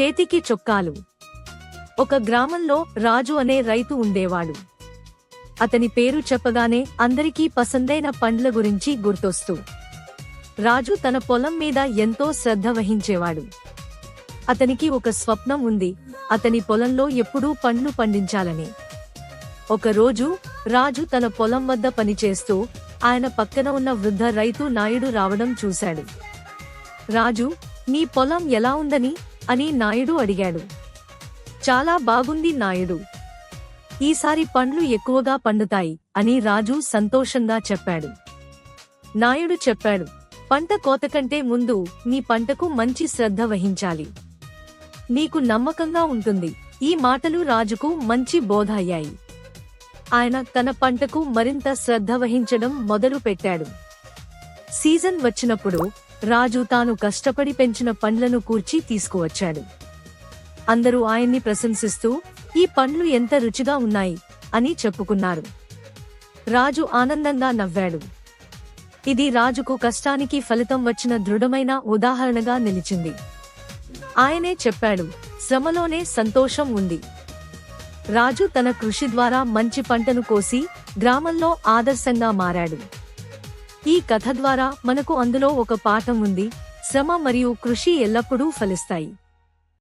చేతికి చొక్కాలు. ఒక గ్రామంలో రాజు అనే రైతు ఉండేవాడు. అతని పేరు చెప్పగానే అందరికీ పసందైన పండ్ల గురించి గుర్తొస్తూ. రాజు తన పొలం మీద ఎంతో శ్రద్ధ వహించేవాడు. అతనికి ఒక స్వప్నం ఉంది అతని పొలంలో ఎప్పుడూ పండ్లు పండించాలని. ఒకరోజు రాజు తన పొలం వద్ద పనిచేస్తూ ఆయన పక్కన ఉన్న వృద్ధ రైతు నాయుడు రావడం చూశాడు. రాజు నీ పొలం ఎలా ఉందని అని నాయుడు అడిగాడు. చాలా బాగుంది నాయుడు. ఈసారి పండ్లు ఎక్కువగా పండుతాయి అని రాజు సంతోషంగా చెప్పాడు. నాయుడు చెప్పాడు పంట కోత కంటే ముందు నీ పంటకు మంచి శ్రద్ధ వహించాలి. నీకు నమ్మకంగా ఉంటుంది. ఈ మాటలు రాజుకు మంచి బోధ అయ్యాయి. ఆయన తన పంటకు మరింత శ్రద్ధ వహించడం మొదలు పెట్టాడు సీజన్ వచ్చినప్పుడు రాజు తాను కష్టపడి పెంచిన పండ్లను కూర్చి తీసుకువచ్చాడు. అందరూ ఆయన్ని ప్రశంసిస్తూ ఈ పండ్లు ఎంత రుచిగా ఉన్నాయి అని చెప్పుకున్నారు. రాజు ఆనందంగా నవ్వాడు. ఇది రాజుకు కష్టానికి ఫలితం వచ్చిన దృఢమైన ఉదాహరణగా నిలిచింది. ఆయనే చెప్పాడు శ్రమలోనే సంతోషం ఉంది. రాజు తన కృషి ద్వారా మంచి పంటను కోసి గ్రామంలో ఆదర్శంగా మారాడు. ఈ కథ ద్వారా మనకు అందులో ఒక పాఠం ఉంది. శ్రమ మరియు కృషి ఎల్లప్పుడూ ఫలిస్తాయి.